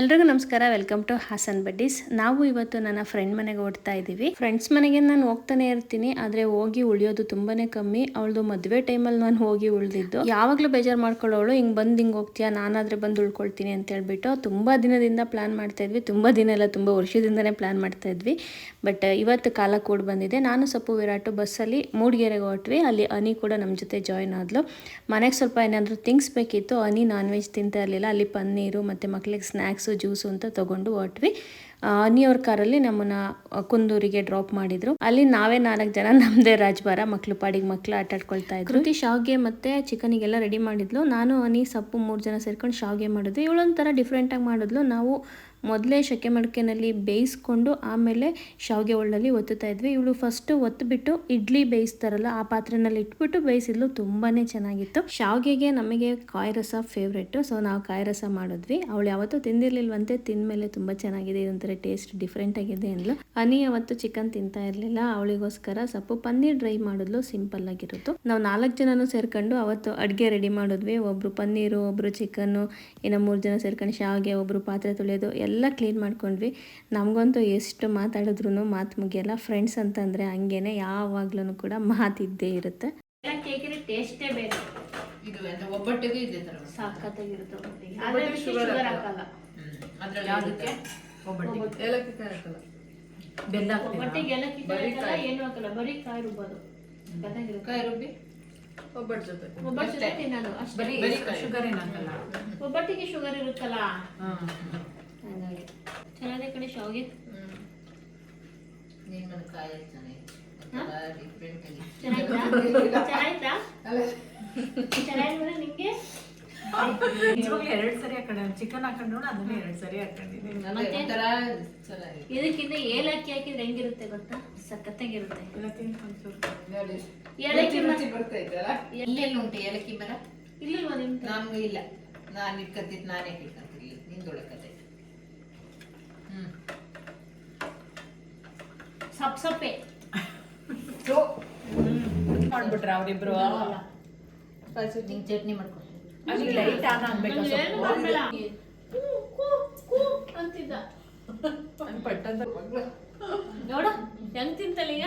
ಎಲ್ರಿಗೂ ನಮಸ್ಕಾರ. Welcome to Haasan buddies ನಾವು ಇವತ್ತು ನನ್ನ ಫ್ರೆಂಡ್ ಮನೆಗೆ ಓಡ್ತಾ ಇದ್ದೀವಿ ಫ್ರೆಂಡ್ಸ್ ಮನೆಗೆ ನಾನು ಹೋಗ್ತಾನೆ ಇರ್ತೀನಿ, ಆದ್ರೆ ಹೋಗಿ ಉಳಿಯೋದು ತುಂಬಾನೇ ಕಮ್ಮಿ. ಅವಳದು ಮದುವೆ ಟೈಮಲ್ಲಿ ನಾನು ಹೋಗಿ ಉಳಿದಿದ್ದು. ಯಾವಾಗಲೂ ಬೇಜಾರು ಮಾಡ್ಕೊಳ್ಳೋಳು, ಹಿಂಗ್ ಬಂದ್ ಹಿಂಗ್ ಹೋಗ್ತೀಯಾ? ನಾನಾದ್ರೆ ಬಂದು ಉಳ್ಕೊಳ್ತೀನಿ ಅಂತ ಹೇಳ್ಬಿಟ್ಟು ತುಂಬಾ ದಿನದಿಂದ ಪ್ಲಾನ್ ಮಾಡ್ತಾ ಇದ್ವಿ. ತುಂಬಾ ದಿನ ಎಲ್ಲ ತುಂಬಾ ವರ್ಷದಿಂದನೇ ಪ್ಲಾನ್ ಮಾಡ್ತಾ ಇದ್ವಿ. ಬಟ್ ಇವತ್ತು ಕಾಲ ಕೂಡ ಬಂದಿದೆ. ನಾನು ಸೊಪ್ಪು ವಿರಾಟು ಬಸ್ಸಲ್ಲಿ ಮೂಡಿಗೆರೆಗೆ ಹೊಟ್ವಿ ಅಲ್ಲಿ ಅನಿ ಕೂಡ ನಮ್ಮ ಜೊತೆ ಜಾಯ್ನ್ ಆದ್ಲು. ಮನೆಗೆ ಸ್ವಲ್ಪ ಏನಾದರೂ ಥಿಂಗ್ಸ್ ಬೇಕಿತ್ತು ಅನಿ ನಾನ್ ವೆಜ್ ತಿಂತಾ ಇರಲಿಲ್ಲ. ಅಲ್ಲಿ ಪನ್ನೀರು ಮತ್ತು ಮಕ್ಳಿಗೆ ಸ್ನ್ಯಾಕ್ಸು ಜ್ಯೂಸು ಅಂತ ತೊಗೊಂಡು ಹೊಟ್ವಿ. ನ್ಯೂಯಾರ್ಕ್ ಕಾರಲ್ಲಿ ನಮ್ಮನ್ನ ಕುಂದೂರಿಗೆ ಡ್ರಾಪ್ ಮಾಡಿದ್ರು. ಅಲ್ಲಿ ನಾವೇ ನಾಲ್ಕು ಜನ ನಮ್ಮದೇ ರಾಜ್ಭಾರ ಮಕ್ಳು, ಪಾಡಿಗೆ ಮಕ್ಳು ಆಟ ಆಡ್ಕೊಳ್ತಾ ಇದ್ರು. ಶಾವ್ಗೆ ಮತ್ತೆ ಚಿಕನಿಗೆಲ್ಲ ರೆಡಿ ಮಾಡಿದ್ಲು. ನಾನು ಅನಿ ಸಪ್ಪು ಮೂರು ಜನ ಸೇರ್ಕೊಂಡು ಶಾವ್ಗೆ ಮಾಡಿದ್ವಿ. ಇವಳೊಂಥರ ಡಿಫ್ರೆಂಟಾಗಿ ಮಾಡಿದ್ಲು. ನಾವು ಮೊದಲೇ ಶಕೆ ಮಡಕೆನಲ್ಲಿ ಬೇಯಿಸ್ಕೊಂಡು ಆಮೇಲೆ ಶಾವಿಗೆ ಒಳ್ಳಲ್ಲಿ ಒತ್ತುತ್ತಾ ಇದ್ವಿ. ಇವಳು ಫಸ್ಟ್ ಒತ್ತುಬಿಟ್ಟು ಇಡ್ಲಿ ಬೇಯಿಸ್ತಾರಲ್ಲ, ಆ ಪಾತ್ರೆನಲ್ಲಿ ಇಟ್ಬಿಟ್ಟು ಬೇಯಿಸಿದ್ಲು. ತುಂಬಾನೇ ಚೆನ್ನಾಗಿತ್ತು. ಶಾವಿಗೆಗೆ ನಮಗೆ ಕಾಯಿ ರಸ ಫೇವ್ರೇಟು ಸೊ ನಾವು ಕಾಯಿ ರಸ ಮಾಡಿದ್ವಿ. ಅವಳು ಯಾವತ್ತೂ ತಿಂದಿರ್ಲಿಲ್ವಂತೆ, ತಿಂದಮೇಲೆ ತುಂಬಾ ಚೆನ್ನಾಗಿದೆ, ಇದೊಂಥರ ಟೇಸ್ಟ್ ಡಿಫ್ರೆಂಟ್ ಆಗಿದೆ ಅಂದ್ಲು. ಅನಿ ಅವತ್ತು ಚಿಕನ್ ತಿಂತಾ ಇರಲಿಲ್ಲ. ಅವಳಿಗೋಸ್ಕರ ಸೊಪ್ಪು ಪನ್ನೀರ್ ಡ್ರೈ ಮಾಡಿದ್ಲು. ಸಿಂಪಲ್ ಆಗಿರೋದು. ನಾವು ನಾಲ್ಕು ಜನನು ಸೇರ್ಕೊಂಡು ಅವತ್ತು ಅಡುಗೆ ರೆಡಿ ಮಾಡಿದ್ವಿ. ಒಬ್ರು ಪನ್ನೀರು, ಒಬ್ರು ಚಿಕನ್ನು ಇನ್ನು ಮೂರು ಜನ ಸೇರ್ಕೊಂಡು ಶಾವಿಗೆ, ಒಬ್ರು ಪಾತ್ರೆ ತೊಳೆಯೋದು, ಎಲ್ಲ ಕ್ಲೀನ್ ಮಾಡ್ಕೊಂಡ್ವಿ. ನಮಗಂತೂ ಎಷ್ಟು ಮಾತಾಡಿದ್ರು ಮಾತು ಮುಗಿಯಲ್ಲ. ಫ್ರೆಂಡ್ಸ್ ಅಂತಂದರೆ ಹಂಗೇನೆ ಯಾವಾಗ್ಲೂ ಕೂಡ ಮಾತಿದ್ದೇ ಇರುತ್ತೆ. ಕೇಕಿನ ಟೇಸ್ಟೇ ಬೇರೆ. ಇದು ಎಂತ ಒಬ್ಬಟ್ಟಿಗೂ ಇದೆ ತರ ಸಾಕತ್ತಾಗಿರುತ್ತೆ ಅದ್ರಲ್ಲಿ ಅದಕ್ಕೆ ಒಬ್ಬಟ್ಟಿಗೆ. ಏಲಕ್ಕಿ ಕಾಯಿ ಹಾಕಲ್ಲ. ಬೆಲ್ಲ ಹಾಕ್ತೀರಾ? ಏನು ಹಾಕಲ್ಲ. ಬರೀ ಕಾಯಿ ರುಬ್ಬೋದು. ಕಾಯಿ ರುಬ್ಬಿ? ಒಬ್ಬಟ್ಟು ಜೊತೆ ಒಬ್ಬಟ್ಟು ತಿನ್ನೋದು ಬರೀ ಶುಗರ್ ಏನು ಹಾಕಲ್ಲ. ಒಬ್ಬಟ್ಟಿಗೆ ಶುಗರ್ ಇರುತ್ತಲ್ಲ? ಹಾ ಹಾಗಾಗಿ ಚೆನ್ನಾಗಿದೆ ಕಣೆ ಶಾವಿಗೆ. ಕಾಯಿ ನಿಜವಾಗ್ಲೂ ಎರಡ್ ಸರಿ ಹಾಕೊಂಡೆ. ಚಿಕನ್ ಹಾಕೊಂಡು ನೋಡು ಅದನ್ನ ಎರಡ್ ಸರಿ ಹಾಕೊಂಡಿದ್ದೀನಿ ಇದಕ್ಕಿಂತ ಏಲಕ್ಕಿ ಹಾಕಿದ್ರೆ ಹೆಂಗಿರುತ್ತೆ ಗೊತ್ತಾ? ಸಖತ್ತಾಗಿರುತ್ತೆ. ಏಲಕ್ಕಿ ರುಚಿ ಎಲ್ಲೆಲ್ಲಿ ಉಂಟು ಏಲಕ್ಕಿ ಮರ? ಇಲ್ಲಿಲ್ವಾ ನಿಮ್ ನಮ್ಗೂ ಇಲ್ಲ. ನಾನು ಇಟ್ಕತ್ತಿದ್ದು ನಾನೇ ಇಟ್ಕೊಂತೀನಿ ನಿಂದೊಳಕತ್ತೆ ಹ್ಮ್ ಸಪ್ ಸಪ್ಪೆ. ಮಾಡ್ಬಿಟ್ರ ಅವ್ರಿಬ್ರು. ನಿಂಗೆ ಚಟ್ನಿ ಮಾಡ್ಕೊಂಡು. ಅಲ್ಲಿ ಲೈಟ್ ಆನ್ ಆಗ್ಬೇಕು ಏನು ಮಾಡ್ಬೇಡ. ಕೂ, ಕೂ, ಕೂ ಅಂತಿದ್ದ. ಪಟ್ಟಂತ ನೋಡ ಹೆಂಗ್ ತಿಂತಲ್ಲ ಈಗ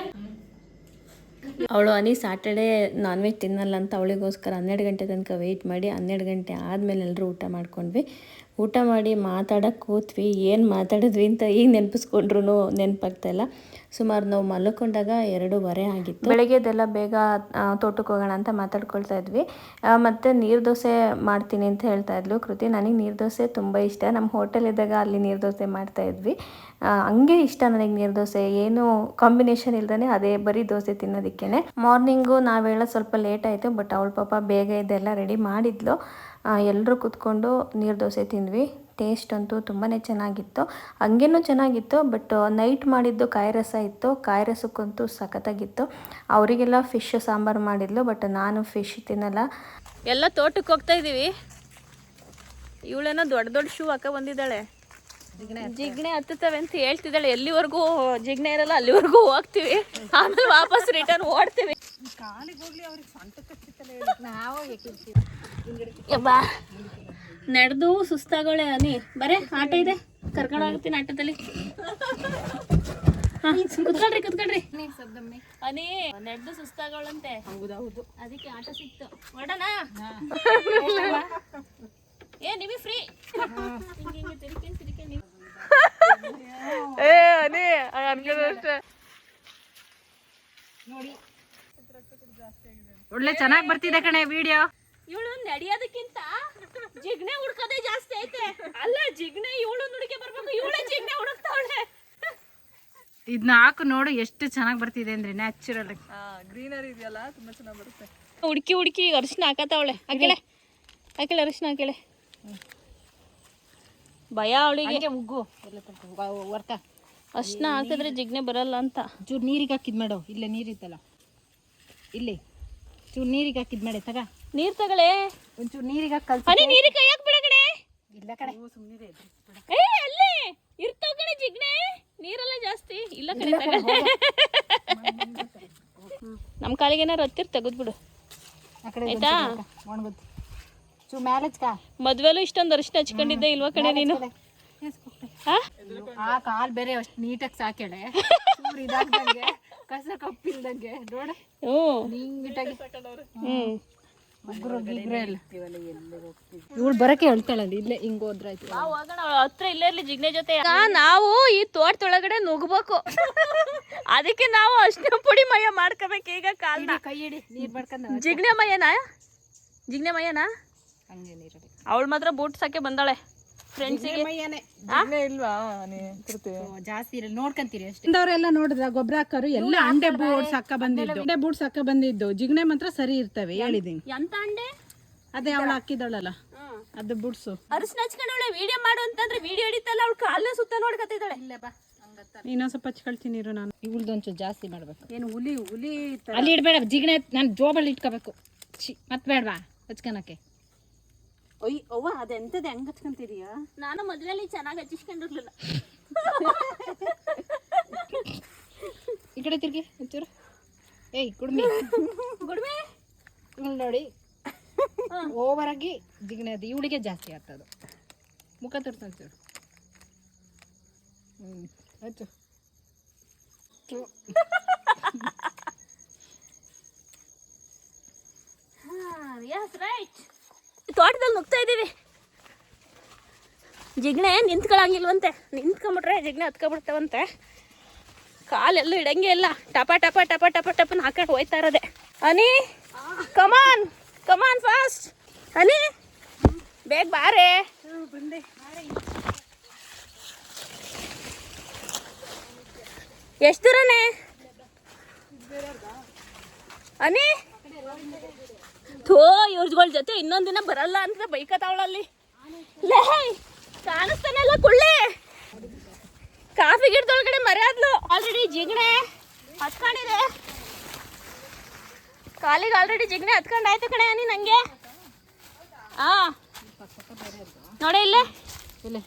ಅವಳು ಅನಿ ಸ್ಯಾಟರ್ಡೇ ನಾನ್ ವೆಜ್ ತಿನ್ನಲ್ಲ ಅಂತ ಅವಳಿಗೋಸ್ಕರ ಹನ್ನೆರಡು ಗಂಟೆ ತನಕ ವೆಯ್ಟ್ ಮಾಡಿ ಹನ್ನೆರಡು ಗಂಟೆ ಆದಮೇಲೆ ಎಲ್ಲರೂ ಊಟ ಮಾಡ್ಕೊಂಡ್ವಿ. ಊಟ ಮಾಡಿ ಮಾತಾಡಕ್ಕೆ ಕೂತ್ವಿ. ಏನು ಮಾತಾಡಿದ್ವಿ ಅಂತ ಈಗ ನೆನಪಿಸ್ಕೊಂಡ್ರು ನೆನಪಾಗ್ತಾ ಇಲ್ಲ. ಸುಮಾರು ನಾವು ಮಲ್ಕೊಂಡಾಗ ಎರಡೂವರೆ ಆಗಿತ್ತು. ಬೆಳಗ್ಗೆದೆಲ್ಲ ಬೇಗ ತೋಟಕ್ಕೆ ಹೋಗೋಣ ಅಂತ ಮಾತಾಡ್ಕೊಳ್ತಾ ಇದ್ವಿ. ಮತ್ತು ನೀರು ದೋಸೆ ಮಾಡ್ತೀನಿ ಅಂತ ಹೇಳ್ತಾ ಇದ್ಲು ಕೃತಿ. ನನಗೆ ನೀರು ದೋಸೆ ತುಂಬ ಇಷ್ಟ. ನಮ್ಮ ಹೋಟೆಲ್ ಇದ್ದಾಗ ಅಲ್ಲಿ ನೀರು ದೋಸೆ ಮಾಡ್ತಾ ಇದ್ವಿ. ಹಂಗೆ ಇಷ್ಟ ನನಗೆ ನೀರು ದೋಸೆ. ಏನು ಕಾಂಬಿನೇಷನ್ ಇಲ್ದೇ ಅದೇ ಬರೀ ದೋಸೆ ತಿನ್ನೋದಕ್ಕೇನೆ. ಮಾರ್ನಿಂಗು ನಾವು ಹೇಳೋದು ಸ್ವಲ್ಪ ಲೇಟ್ ಆಯಿತು, ಬಟ್ ಅವಳ ಪಾಪ ಬೇಗ ಇದೆಲ್ಲ ರೆಡಿ ಮಾಡಿದ್ಲು. ಎಲ್ಲರೂ ಕೂತ್ಕೊಂಡು ನೀರು ದೋಸೆ ತಿಂದ್ವಿ. ಟೇಸ್ಟ್ ಅಂತೂ ತುಂಬಾ ಚೆನ್ನಾಗಿತ್ತು. ಹಂಗೇನು ಚೆನ್ನಾಗಿತ್ತು ಬಟ್ ನೈಟ್ ಮಾಡಿದ್ದು ಕಾಯಿ ರಸ ಇತ್ತು. ಕಾಯಿ ರಸಕ್ಕಂತೂ ಸಖತ್ತಾಗಿತ್ತು. ಅವರಿಗೆಲ್ಲ ಫಿಶ್ ಸಾಂಬಾರು ಮಾಡಿದ್ಲು ಬಟ್ ನಾನು ಫಿಶ್ ತಿನ್ನಲ್ಲ. ಎಲ್ಲ ತೋಟಕ್ಕೆ ಹೋಗ್ತಾ ಇದ್ದೀವಿ ಇವಳೇನೋ ದೊಡ್ಡ ದೊಡ್ಡ ಶೂ ಹಾಕ ಬಂದಿದ್ದಾಳೆ. ಜಿಗ್ಣೆ ಹತ್ತುತ್ತವೆ ಅಂತ ಹೇಳ್ತಿದ್ದಾಳೆ. ಎಲ್ಲಿವರೆಗೂ ಜಿಗ್ಣೆ ಇರಲ್ಲ ಅಲ್ಲಿವರೆಗೂ ಹೋಗ್ತೀವಿ. ಆಮೇಲೆ ವಾಪಸ್ ರಿಟರ್ನ್ ಓಡ್ತೀವಿ. ಯಬ್ಬಾ. ನಡೆದು ಸುಸ್ತಾಗೋಳೆ ಅನಿ. ಬರೇ ಆಟ ಇದೆ. ಕರ್ಕೊಂಡು ಹೋಗ್ತೀನಿ ಆಟೋದಲ್ಲಿ. ಕುತ್ಕೊಳ್ರಿ ಕುತ್ಕೊಳ್ರಿ. ಅನಿ ನಡೆದು ಸುಸ್ತಾಗೋಳಂತೆ. ಹೌದೌದು. ಅದಕ್ಕೆ ಆಟ ಸಿಕ್ತು. ಹೊಡನಾ ಏ ನಿಮಗೆ ಫ್ರೀ ಹಿಂಗೆ ಹಿಂಗೆ ತಿರ್ಕೊಂಡು ತಿರ್ಕೊಂಡು ಏ ಅನಿ ಅನ್ಕೊಂಡಷ್ಟೇ ಒಳ್ಳೆ ಚೆನ್ನಾಗಿ ಬರ್ತಿದೆ ಕಣೆ ವಿಡಿಯೋ ಇವಳು ನಡೆಯೋದಕ್ಕಿಂತ ಜಿಗ್ನೆ ಹುಡ್ಕೋದೇ ಜಾಸ್ತಿ ಐತೆ. ಅಲ್ಲ ಜಿಗ್ನೆ ಇವಳು ನುಡಿಕೆ ಬರ್ಬೇಕು ಇವಳೇ ಜಿಗ್ನೆ ಹುಡುಕ್ತಾವಳೆ. ಇದನ್ನ ಹಾಕು ನೋಡು ಎಷ್ಟು ಚೆನ್ನಾಗಿ ಬರ್ತಿದೆ ಅಂದ್ರೆ ನ್ಯಾಚುರಲ್ ಗ್ರೀನರಿ ಇದೆಯಲ್ಲ ತುಂಬಾ ಚೆನ್ನಾಗಿ ಬರುತ್ತೆ. ಹುಡುಕಿ ಹುಡುಕಿ ಅರಿಶಿನ ಹಾಕತ್ತವಳೆ ಹಾಕಿಳೆ ಹಾಕಿಳೆ ಅರಿಶಿನ ಹಾಕಿಳೆ. ಭಯ ಅವಳಿಗೆ. ಉಗ್ಗು ವರ್ಕ. ವರ್ತ ಅರ್ಶಿನ ಹಾಕಿದ್ರೆ ಜಿಗ್ನೆ ಬರಲ್ಲ ಅಂತ. ಚೂರು ನೀರಿಗೆ ಹಾಕಿದ್ ಮಾಡು ಇಲ್ಲೇ ನೀರಿತ್ತಲ್ಲ. ಇಲ್ಲಿ ಚೂರು ನೀರಿಗೆ ಹಾಕಿದ್ ಮೇಡ ತಗ. ನೀರ್ ತಗಳೆ ಒಂಚೂರು ನೀರಿಗೆ ಹಾಕಿ ಕಲ್ಸಿ ಹನಿ ನೀರಿಗೆ ಕೈ ಹಾಕ್ಬಿಡ ಕಡೆ ಇಲ್ಲ ಕಡೆ ಏ ಅಲ್ಲೇ. ಇರ್ತಾವ ಕಡೆ ಜಿಗ್ಣೆ ನೀರೆಲ್ಲ ಜಾಸ್ತಿ. ಇಲ್ಲ ಕಡೆ ತಗ. ನಮ್ಮ ಕಾಲಿಗೆ ಏನಾರು ಹತ್ತಿರ ತೆಗೆದ್ಬಿಡು. ಆ ಕಡೆ ಆಯ್ತಾ? ಒಣಗುತ್ತು ಚೂ ಹಚ್ಕ. ಮದ್ವೆಲೂ ಇಷ್ಟೊಂದು ಅರಿಶಿನ ಹಚ್ಕೊಂಡಿದ್ದೆ ಇಲ್ವಾ ಕಡೆ ನೀನು? ಆ? ಕಾಲ್ ಬೇರೆ ಅಷ್ಟು ನೀಟಾಗಿ ಸಾಕೇಳೆ ಚೂರು ಇದಾಗ್ದಂಗೆ ಕಸ ಕಪ್ಪಿಲ್ದಂಗೆ ನೋಡ. ನೀಟಾಗಿ. ಉಗ್ರು ಗಿಗ್ರು ಎಲ್ಲ ಇವಳು ಬರಕ್ಕೆ ಹೇಳ್ತಾಳಲ್ಲ ಇಲ್ಲೇ ಹಿಂಗ್ ಹೋದ್ರಾಯ್ತು. ಹೋಗೋಣ ಹತ್ರ ಇಲ್ಲೇ ಇರ್ಲಿ ಜಿಗ್ನೆ ಜೊತೆ. ನಾವು ಈ ತೋಟದೊಳಗಡೆ ನುಗ್ಬೇಕು. ಅದಕ್ಕೆ ನಾವು ಅಷ್ಟೇ ಪುಡಿ ಮಯ ಮಾಡ್ಕೋಬೇಕು ಈಗ ಕಾಲ್ನ. ಕೈ ಹಿಡಿ ನೀರ್ ಬಡ್ಕೊಂಡ ಜಿಗ್ನೆ ಮಯ್ಯನಾ? ಜಿಗ್ನೆ ಮಯ್ಯನಾ? ಅವಳು ಮಾತ್ರ ಬೂಟ್ ಸಾಕೆ ಬಂದಾಳೆ. ಫ್ರೆಂಡ್ಸಿಗೆ ಮೈಯಾನೆ. ಇಲ್ವಾ? ಜಾಸ್ತಿ ಇರಲ್ಲ. ನೋಡ್ಕೊಂತೀರಿ ಅಷ್ಟೇ. ಅವರೆಲ್ಲ ನೋಡಿದ್ರ ಗೊಬ್ಬರ ಹಾಕೋರು ಎಲ್ಲ ಅಂಡೆ ಬೂಡ್ಸ್ ಹಾಕ ಬಂದಿದ್ದು. ಅಂಡೆ ಬೂಡ್ಸ್ ಹಾಕ ಬಂದಿದ್ದು. ಜಿಗ್ನೆ ಮಾತ್ರ ಸರಿ ಇರ್ತವೆ ಹೇಳಿದೀನಿ. ಎಂತ ಅಂಡೆ? ಅದೇ ಅವಳು ಹಾಕಿದಳಲ್ಲ ಅದು ಬುಡ್ಸು ಅರಸಿನ ಹಚ್ಕೊಂಡವಳೆ ವಿಡಿಯೋ ಮಾಡು ಅಂತಂದ್ರೆ ವಿಡಿಯೋ ಹಿಡಿತಲ್ಲ ಅವ್ಳು ಕಾಲೇ ಸುತ್ತ ನೋಡ್ಕತ್ತಿದ್ದಾಳೆ. ಇನ್ನೊಂದ್ ಸ್ವಲ್ಪ ಹಚ್ಕೊಳ್ತೀನಿ ಇರು ನಾನು. ಇವಳ್ದೊಂಚೂರು ಜಾಸ್ತಿ ಮಾಡ್ಬೇಕು. ಏನು ಹುಲಿ ಹುಲಿ ಅಲ್ಲಿ ಇಡ್ಬೇಡ ಜಿಗಣೆ ನಾನು ಜೋಬಲ್ಲಿ ಇಟ್ಕೋಬೇಕು. ಛಿ ಮತ್ ಬೇಡವಾ ಹಚ್ಕೊಳಕ್ಕೆ ಒಯ್ ಅವ್ವ ಅದೆಂತದೆ? ಹೆಂಗ್ ಹಚ್ಕೊಂತೀರಿಯಾ ನಾನು ಮದ್ವೆಲಿ ಚೆನ್ನಾಗಿ ಹಚ್ಚಿಸ್ಕೊಂಡಿರ್ಲಿಲ್ಲ. ಈ ಕಡೆ ತಿರ್ಗಿ ಒಂಚೂರು. ಏಯ್ ಗುಡ್ಮಿ ಗುಡ್ಮಿ ಇಲ್ಲಿ ನೋಡಿ. ಓವರ್ ಆಗಿ ಜಿಗಣೆ ಅದು ಇವಳಿಗೆ ಜಾಸ್ತಿ ಆಗ್ತದೆ. ಮುಖ ತೋರ್ಸು ಒಂಚೂರು. ಹ್ಞೂ ಹಚ್ಚು ತೋಟದಲ್ಲಿ ನುಗ್ತಾ ಇದ್ದೀವಿ. ಜಿಗ್ಣೆ ನಿಂತ್ಕೊಳ್ಳಂಗಿಲ್ವಂತೆ ನಿಂತ್ಕೊಂಬಿಟ್ರೆ ಜಿಗ್ಣೆ ಹತ್ಕೊಬಿಡ್ತಾವಂತೆ. ಕಾಲೆಲ್ಲೂ ಇಡಂಗೆ ಇಲ್ಲ. ಟಪ ಟಪ ಟಪ ಟಪ, ಟಪನ್ ಹಾಕೊಂಡು ಹೋಯ್ತಾ ಇರೋದೆ. ಅನಿ ಕಮಾನ್ ಕಮಾನ್ ಫಾಸ್ಟ್ ಅನಿ ಬೇಗ ಬಾರೆ. ಎಷ್ಟು ದೂರನೇ? ಅನಿ ಥೋ ಇವ್ರಗಳ ಜೊತೆ ಇನ್ನೊಂದಿನ ದಿನ ಬರಲ್ಲ ಅಂತ ಬೈಕತಾವಳಲ್ಲಿ ಲೇ ಕಾಣಿಸ್ತಾನಲ್ಲ ಕುಳ್ಳಿ. ಕಾಫಿ ಗಿಡದೊಳಗಡೆ ಮರ್ಯಾದ್ಲು. ಆಲ್ರೆಡಿ ಜಿಗಣೆ ಹತ್ಕೊಂಡಿದೆ. ಕಾಲಿಗೆ ಆಲ್ರೆಡಿ ಜಿಗಣೆ ಹತ್ಕೊಂಡಾಯ್ತು ಕಣೆ ಅನಿ ನಂಗೆ ಹಾ ನೋಡಿ ಇಲ್ಲೇ. ಇಲ್ಲ.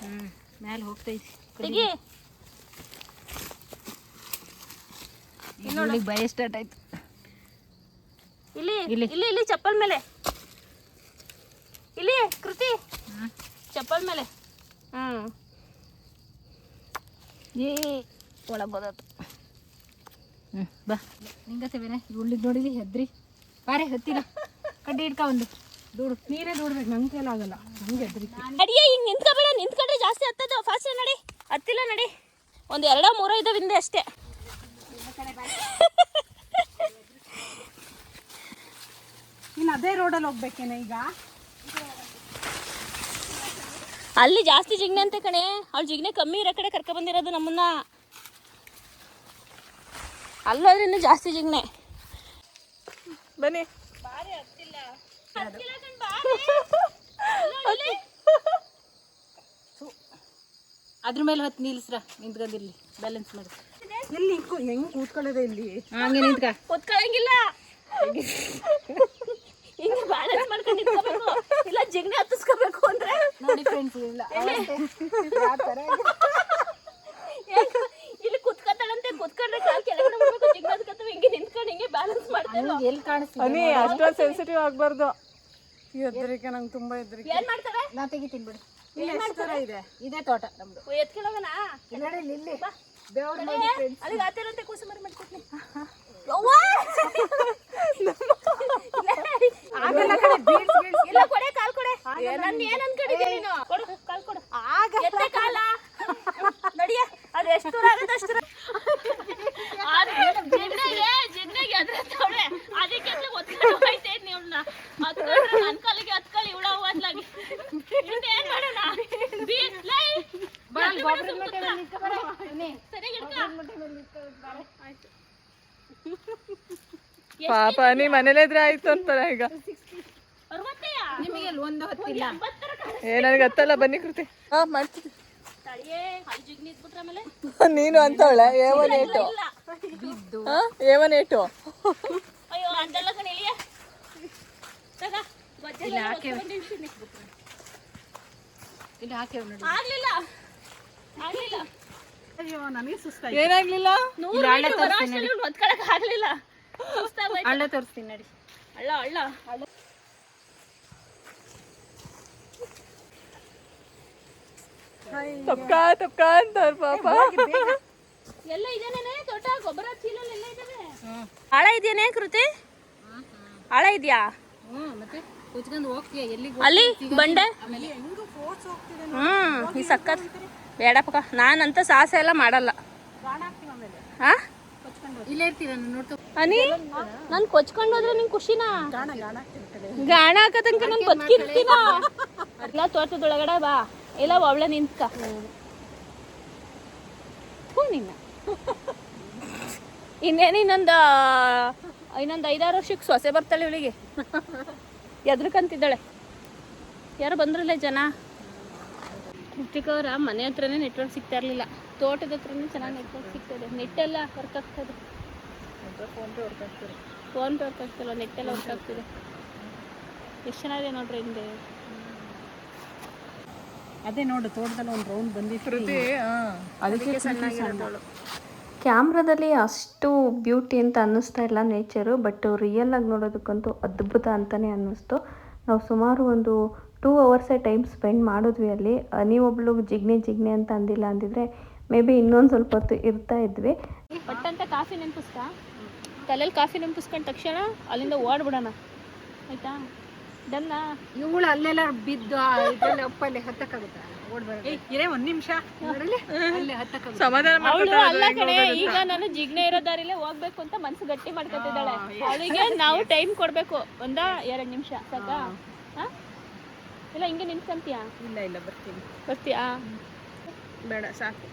ಹ್ಞೂ ಮೇಲೆ ಹೋಗ್ತೈತಿ ತೆಗಿ. ನೋಡಿ ಭಯ ಸ್ಟಾರ್ಟ್ ಆಯ್ತು. ಇಲ್ಲಿ ಇಲ್ಲಿ. ಇಲ್ಲಿ ಚಪ್ಪಲ್ ಮೇಲೆ. ಇಲ್ಲಿ ಕೃತಿ. ಚಪ್ಪಲ್ ಮೇಲೆ. ಹ್ಮ್. ಏ ಒಳಗೆ ಬೋದಾತು ಹ್ಞೂ ಬಾ. ನಿಂಗತ್ತೇವೇನೆ ಉಳ್ಳಿಗೆ ನೋಡಿದಿ? ಹೆದ್ರಿ. ಬಾರೆ ಹತ್ತಿರ. ಕಡ್ಡಿ ಹಿಡ್ಕ ಒಂದು ದೂಡು. ನೀರೇ ದೂಡ್ಬೇಕು. ನಂಗೆ ಕೈಲಾಗಲ್ಲ ನಂಗೆ ಹೆದ್ರಿ ಅಡಿಯ ಹಿಂಗೆ ನಿಂತ್ಕೊಬೇಡ. ನಿಂತ್ಕೊಂಡ್ರೆ ಜಾಸ್ತಿ ಹತ್ತದ. ಫಾಸ್ಟ್ ನಡಿ. ಹತ್ತಿಲ್ಲ ನಡಿ. ಒಂದು ಎರಡ ಮೂರ ಇದಾವೆ ಹಿಂದೆ ಅಷ್ಟೇ ಇನ್ನು ಅದೇ ರೋಡಲ್ಲಿ ಹೋಗ್ಬೇಕೇನೆ ಈಗ? ಅಲ್ಲಿ ಜಾಸ್ತಿ ಜಿಗ್ನೆ ಅಂತೆ ಕಣೆ. ಅವ್ಳು ಜಿಗ್ನೆ ಕಮ್ಮಿ ಇರೋ ಕಡೆ ಕರ್ಕೊ ಬಂದಿರೋದು ನಮ್ಮನ್ನ. ಅಲ್ಲೋದ್ರೆ ಇನ್ನು ಜಾಸ್ತಿ ಜಿಗ್ನೆ. ಬನ್ನಿ. ಅದ್ರ ಮೇಲೆ ಹೊತ್ತು ನಿಲ್ಸ್ರ ನಿಂತ್ಕೊಂಡಿರ್ಲಿ. ಬ್ಯಾಲೆನ್ಸ್ ಮಾಡಿ. ಎಲ್ಲಿ? ಹೆಂಗ್ ಕೂತ್ಕೊಳ್ಳೋದೇ ಇಲ್ಲಿ? ಹಂಗೆ ನಿಂತ್ಕ. ಹಿಂಗೆ ಬ್ಯಾಲೆನ್ಸ್ ಮಾಡ್ಕೊಂಡು ನಿಂತ್ಕೋಬೇಕು. ಇಲ್ಲ ಜಿಗ್ಣೆ ಹತ್ತಿಸ್ಕೋಬೇಕು ಅಂದ್ರೆ. ನೋಡಿ ಫ್ರೆಂಡ್ಸ್ ಇಲ್ಲ ಇಲ್ಲಿ ಕುತ್ಕೊತಾಳಂತೆ ಕುತ್ಕೊಂಡ್ರೆ ಕಾಲ್ ಕೆಳಗಡೆ ಮಾಡ್ಬೇಕು ಜಿಗ್ನೆ ಹತ್ಕೊತಾವೆ ಹಿಂಗೆ ನಿಂತ್ಕೊಂಡು ಹಿಂಗೆ ಬ್ಯಾಲೆನ್ಸ್ ಮಾಡ್ತಾನೆ ಎಲ್ಲಿ ಕಾಣಿಸ್ತಿದೆ ಅನಿ ಅಷ್ಟೊಂದು ಸೆನ್ಸಿಟಿವ್ ಆಗಬಾರ್ದು. ಹೆದರಿಕೆ ನಂಗೆ ತುಂಬಾ ಹೆದರಿಕೆ ಏನ್ ಮಾಡ್ತಾರೆ? ನಾ ತೆಗಿತೀನಿ ಬಿಡು. ಇಲ್ಲಿ ಎಷ್ಟು ಇದೆ? ಇದೆ ತೋಟ ನಮ್ದು. ಎತ್ಕೊಳ್ಳೋಣ ನೋಡಿ ಇಲ್ಲಿ ಬೇವ್ರ ಅಲ್ಲಿಗೆ ಆತಿರಂತೆ ಕೂಸುಮರಿ ಮಾಡ್ಕೊಡ್ತೀನಿ ಇಲ್ಲ ಕೊಡೆ ಕಾಲ್ ಕೊಡೆ. ನನ್ ಏನ್ ಅನ್ಕೊಂಡಿದ್ದೆ ನೀನು? ಕೊಡು ಕಾಲ್ ಕೊಡು. ಎತ್ತೆ ಕಾಲ? ನಡಿಯ. ಅದು ಎಷ್ಟು ದೂರ ಆಗುತ್ತೆ ಅಷ್ಟು ದೂರ. ಜಿಗ್ನೆಗೆ ಜಿಗ್ನೆಗೆ ಅದ್ರತ್ತವಳೆ ಅದಕ್ಕೆ ಅಂತ ಒತ್ಕೊಂಡು ಹೋಯ್ತಾ ನೀವ್ನ ಅವ್ಳನ್ನ ಹತ್ಕೊಂಡ್ರೆ ನನ್ ಕಾಲಿಗೆ ಹತ್ಕೊಳ್ಳಿ ಇವಳ ಹೋದ್ಲಾಗಿ. ಏನ್ ಮಾಡೋಣ? ಲೈ! ಸರಿಯಾಗಿ ಪಾಪ ನೀ ಮನೇಲಿದ್ರೆ ಆಯ್ತು ಅಂತಾರೆ ಈಗ. ಏ ನನಗೆ ಹತ್ತಲ್ಲ ಬನ್ನಿ ಕೃತಿ. ಹಾ ನೀನು ಅಂತವಳೆ ಏವನ್ ಏಟು ಇಲ್ಲ ಒನ್ ಏವನ್ ಏಟು ಅಯ್ಯೋ ನನಗೆ ಸುಸ್ತಾಯ್ತು. ಏನಾಗ್ಲಿಲ್ಲ? ಹಳ್ಳ ತೋರಿಸ್ತೀನಿ ನಡಿ. ಅಳ್ಳ ಅಳ್ಳ ತಪ್ಕ ತಪ್ಕ ಅಂತಾರ ಪಾಪ. ಎಲ್ಲ ಇದೇನೇನೆ? ತೋಟ ಗೊಬ್ಬರ ಚೀಲಲ್ಲಿ ಎಲ್ಲ ಇದಾವೆ ಆಳ ಇದೆಯೇನೆ ಕೃತಿ? ಆಳ ಇದೆಯಾ? ಅಲ್ಲಿ ಬಂಡೆ? ಹ್ಮ್ ಈ ಸಕ್ಕತ್. ಬೇಡಪ್ಪ ನಾನಂತ ಸಾಹಸ ಎಲ್ಲ ಮಾಡಲ್ಲ. ಹಾ ಇಲ್ಲೇ ಇರ್ತೀರ ನಾನು ನೋಡ್ಕೊ ಅನಿ ನಾನು ಕೊಚ್ಕೊಂಡು ಹೋದ್ರೆ ನಿಂಗೆ ಖುಷಿನಾ? ಗಾಣ ಹಾಕತನ್ಕ ತನಕ ನಾನು ಬದುಕಿರ್ತೀನ? ತೋಟದೊಳಗಡೆ ಬಾ ಇಲ್ಲ ಒಳ್ಳೆ ನಿಂತ್ಕ. ಹ್ಞೂ ನಿನ್ನ. ಇನ್ನೇನು ಇನ್ನೊಂದು ಇನ್ನೊಂದು ಐದಾರು ವರ್ಷಕ್ಕೆ ಸೊಸೆ ಬರ್ತಾಳೆ ಇವಳಿಗೆ. ಎದ್ರಕಂತಿದ್ದಾಳೆ. ಯಾರು ಬಂದ್ರಲ್ಲೇ ಜನ? ಕೃತಿಕ್ ಅವರ ಮನೆ ಹತ್ರನೇ ನೆಟ್ವರ್ಕ್ ಸಿಗ್ತಾ ಇರಲಿಲ್ಲ. ತೋಟದ ಹತ್ರನೇ ಚೆನ್ನಾಗಿ ನೆಟ್ವರ್ಕ್ ಸಿಗ್ತದೆ. ನೆಟ್ ಎಲ್ಲ ವರ್ಕ್ ಆಗ್ತದೆ. ಫೋನ್ ಪೇ ವರ್ಕ್ ಆಗ್ತಿಲ್ಲ ನೆಟ್ ಎಲ್ಲ ವರ್ಕ್ ಆಗ್ತಿದೆ. ಎಷ್ಟು ಚೆನ್ನಾಗಿದೆ ನೋಡ್ರಿ ಹಿಂದೆ. ಅದೇ ನೋಡು ತೋಟದಲ್ಲಿ ಒಂದು ರೌಂಡ್ ಬಂದಿತ್ತು. ಅದಕ್ಕೆ ಕ್ಯಾಮ್ರಾದಲ್ಲಿ ಅಷ್ಟು ಬ್ಯೂಟಿ ಅಂತ ಅನ್ನಿಸ್ತಾ ಇಲ್ಲ ನೇಚರು ಬಟ್ ರಿಯಲ್ ಆಗಿ ನೋಡೋದಕ್ಕಂತೂ ಅದ್ಭುತ ಅಂತಲೇ ಅನ್ನಿಸ್ತು. ನಾವು ಸುಮಾರು ಒಂದು ಟೂ ಅವರ್ಸೇ ಟೈಮ್ ಸ್ಪೆಂಡ್ ಮಾಡಿದ್ವಿ ಅಲ್ಲಿ. ನೀವೊಬ್ಳು ಜಿಗ್ನೆ ಜಿಗ್ನೆ ಅಂತ ಅಂದಿಲ್ಲ ಅಂದಿದ್ರೆ ಮೇ ಬಿ ಇನ್ನೊಂದು ಸ್ವಲ್ಪ ಹೊತ್ತು ಇರ್ತಾ ಇದ್ವಿ. ಪಟ್ಟಂತ ಕಾಫಿ ನೆನಪಿಸ್ತಾ? ತಲೆಯಲ್ಲಿ ಕಾಫಿ ನೆನಪಿಸ್ಕೊಂಡ ತಕ್ಷಣ ಅಲ್ಲಿಂದ ಓಡ್ಬಿಡೋಣ. ಆಯ್ತಾ? ಡನ್ನ. ಇವಳು ಅಲ್ಲೆಲ್ಲ ಬಿದ್ದು ಹತ್ತಕ್ಕಾಗುತ್ತಾ? ಅಲ್ಲ ಕಡೆ ಈಗ ನಾನು ಜಿಗ್ನೆ ಇರೋ ದಾರಿಲೇ ಹೋಗ್ಬೇಕು ಅಂತ ಮನ್ಸು ಗಟ್ಟಿ ಮಾಡ್ಕೊತಿದ್ದಾಳೆ. ಅವಳಿಗೆ ನಾವು ಟೈಮ್ ಕೊಡ್ಬೇಕು. ಒಂದ ಎರಡ್ ನಿಮಿಷ ಸಾಕಾ? ಹಾ? ಇಲ್ಲ ಹಿಂಗೆ ನಿಂತ್ಕೊಂತೀಯಾ? ಇಲ್ಲ ಇಲ್ಲ ಬರ್ತೀನಿ. ಬರ್ತೀಯಾ? ಬೇಡ ಸಾಕು.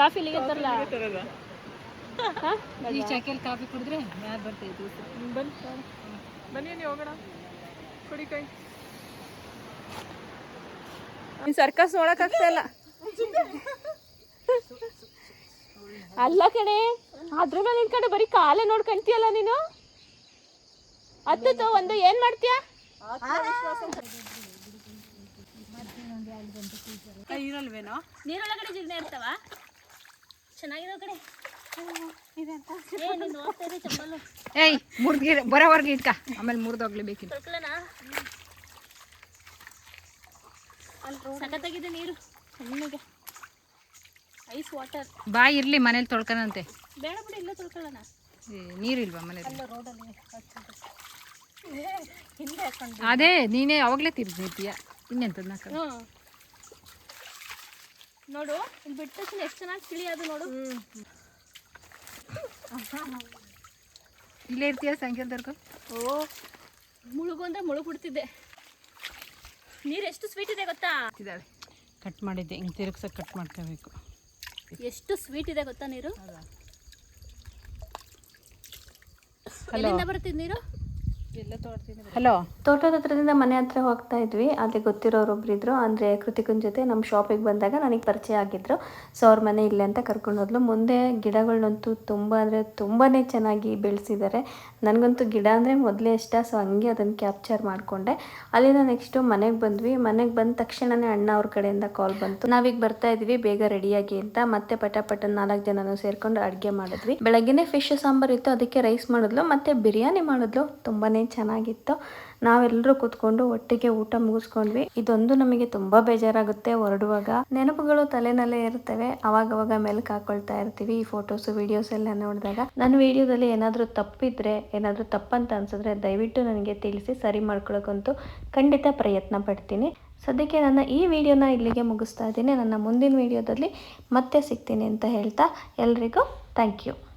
ಕಾಫಿ ಇಲ್ಲಿಗೆ ತರಲ್ಲ? ಈ ಚಾಕೆಲ್ ಕಾಫಿ ಕುಡಿದ್ರೆ ಯಾರು ಬರ್ತೈತಿ ಬನ್ನಿ ನೀವು ಹೋಗೋಣ. ಕುಡಿ ಕೈ. ನೀನ್ ಸರ್ಕಸ್ ನೋಡಕ್ ಆಗ್ತಾ ಇಲ್ಲ. ಅಲ್ಲ ಕಣೆ ಅದ್ರ ಮೇಲೆ ಕಡೆ ಬರೀ ಕಾಲೇ ನೋಡ್ಕಂತೀಯಲ್ಲ ನೀನು? ಹತ್ತು ಒಂದು ಏನ್ ಮಾಡ್ತೀಯ? ಇರಲ್ವೇನೋ? ನೀರೊಳಗಡೆ ಜಿಗ್ನೆ ಇರ್ತಾವ? ಕಡೆ. ಏಯ್ ಮುರ್ದ್ಗಿರ ಬರೋವರ್ಗೆ ಇಟ್ಕ. ಆಮೇಲೆ ಮುರಿದೋಗ್ಲಿ ಬೇಕಿತ್ತು. ಸಖತ್ತಾಗಿದೆ ನೀರು. ಸಣ್ಣಗೆ ಐಸ್ ವಾಟರ್ ಬಾಯಿ ಇರ್ಲಿ ಮನೇಲಿ ತೊಳ್ಕೊನಂತೆ. ಬೇಡ ಬಿಡಿ ಇಲ್ಲೇ ತೊಳ್ಕೊಳ್ಳೋಣ ನೀರಿಲ್ವಾ ಮನೇಲಿ? ಅದೇ ನೀನೇ ಅವಾಗಲೇ ತಿರ್ಗಿರ್ತೀಯ ಇನ್ನೆಂತದ್ ನಾಕ ಹ್ಞೂ ನೋಡು ಇಲ್ಲಿ ಬಿಟ್ಟ ತಕ್ಷಣ ಎಷ್ಟು ಚೆನ್ನಾಗಿ ತಿಳಿಯೋದು ನೋಡು. ಇಲ್ಲೇ ಇರ್ತೀಯ ಸಾಯಂಕಾಲದವರೆಗೂ ಓ ಮುಳುಗು ಅಂದ್ರೆ ಮುಳುಗು ಬಿಡ್ತಿದ್ದೆ ನೀರು ಎಷ್ಟು ಸ್ವೀಟ್ ಇದೆ ಗೊತ್ತಾ? ಇದ್ದಾಳೆ ಕಟ್ ಮಾಡಿದ್ದೆ ಹಿಂಗೆ ತಿರುಗ್ಸಕ್ಕೆ ಕಟ್ ಮಾಡ್ಕೋಬೇಕು. ಎಷ್ಟು ಸ್ವೀಟ್ ಇದೆ ಗೊತ್ತಾ ನೀರು? ಎಲ್ಲಿಂದ ಬರ್ತಿದ್ ನೀರು? ಹಲೋ. ತೋಟದ ಹತ್ರದಿಂದ ಮನೆ ಹತ್ರ ಹೋಗ್ತಾ ಇದ್ವಿ. ಅಲ್ಲಿ ಗೊತ್ತಿರೋರು ಒಬ್ರು ಇದ್ರು ಅಂದರೆ ಕೃತಿಕನ್ ಜೊತೆ ನಮ್ಮ ಶಾಪಿಗೆ ಬಂದಾಗ ನನಗೆ ಪರಿಚಯ ಆಗಿದ್ರು. ಸೊ ಅವ್ರ ಮನೆ ಇಲ್ಲೇ ಅಂತ ಕರ್ಕೊಂಡು ಹೋದ್ಲು. ಮುಂದೆ ಗಿಡಗಳನ್ನಂತೂ ತುಂಬ ಅಂದರೆ ತುಂಬಾ ಚೆನ್ನಾಗಿ ಬೆಳೆಸಿದ್ದಾರೆ ನನಗಂತೂ ಗಿಡ ಅಂದರೆ ಮೊದಲೇ ಇಷ್ಟ. ಸೊ ಹಂಗೆ ಅದನ್ನು ಕ್ಯಾಪ್ಚರ್ ಮಾಡಿಕೊಂಡೆ. ಅಲ್ಲಿಂದ ನೆಕ್ಸ್ಟು ಮನೆಗೆ ಬಂದ್ವಿ. ಮನೆಗೆ ಬಂದ ತಕ್ಷಣನೇ ಅಣ್ಣ ಅವ್ರ ಕಡೆಯಿಂದ ಕಾಲ್ ಬಂತು. ನಾವೀಗ ಬರ್ತಾ ಇದ್ವಿ ಬೇಗ ರೆಡಿಯಾಗಿ ಅಂತ. ಮತ್ತೆ ಪಟ ಪಟ ನಾಲ್ಕು ಜನನು ಸೇರ್ಕೊಂಡು ಅಡುಗೆ ಮಾಡಿದ್ವಿ. ಬೆಳಗ್ಗೆನೆ ಫಿಶ್ ಸಾಂಬಾರ್ ಇತ್ತು. ಅದಕ್ಕೆ ರೈಸ್ ಮಾಡಿದ್ಲು. ಮತ್ತೆ ಬಿರಿಯಾನಿ ಮಾಡಿದ್ಲು. ತುಂಬಾನೇ ಚೆನ್ನಾಗಿತ್ತು. ನಾವೆಲ್ಲರೂ ಕೂತ್ಕೊಂಡು ಒಟ್ಟಿಗೆ ಊಟ ಮುಗಿಸ್ಕೊಂಡ್ವಿ. ಇದೊಂದು ನಮಗೆ ತುಂಬಾ ಬೇಜಾರಾಗುತ್ತೆ ಹೊರಡುವಾಗ. ನೆನಪುಗಳು ತಲೆನಲ್ಲೇ ಇರ್ತವೆ ಅವಾಗವಾಗ ಮೆಲ್ಕ್ ಹಾಕೊಳ್ತಾ ಇರ್ತೀವಿ ಈ ಫೋಟೋಸ್, ವಿಡಿಯೋಸ್ ಎಲ್ಲ ನೋಡಿದಾಗ. ನನ್ನ ವಿಡಿಯೋದಲ್ಲಿ ಏನಾದರೂ ತಪ್ಪಿದ್ರೆ, ಏನಾದರೂ ತಪ್ಪಂತ ಅನ್ಸಿದ್ರೆ ದಯವಿಟ್ಟು ನನಗೆ ತಿಳಿಸಿ, ಸರಿ ಮಾಡ್ಕೊಳಕ್ಕಂತೂ ಖಂಡಿತ ಪ್ರಯತ್ನ ಪಡ್ತೀನಿ. ಸದ್ಯಕ್ಕೆ ನನ್ನ ಈ ವಿಡಿಯೋನ ಇಲ್ಲಿಗೆ ಮುಗಿಸ್ತಾ ಇದ್ದೀನಿ. ನನ್ನ ಮುಂದಿನ ವಿಡಿಯೋದಲ್ಲಿ ಮತ್ತೆ ಸಿಗ್ತೀನಿ ಅಂತ ಹೇಳ್ತಾ ಎಲ್ರಿಗೂ ಥ್ಯಾಂಕ್ ಯು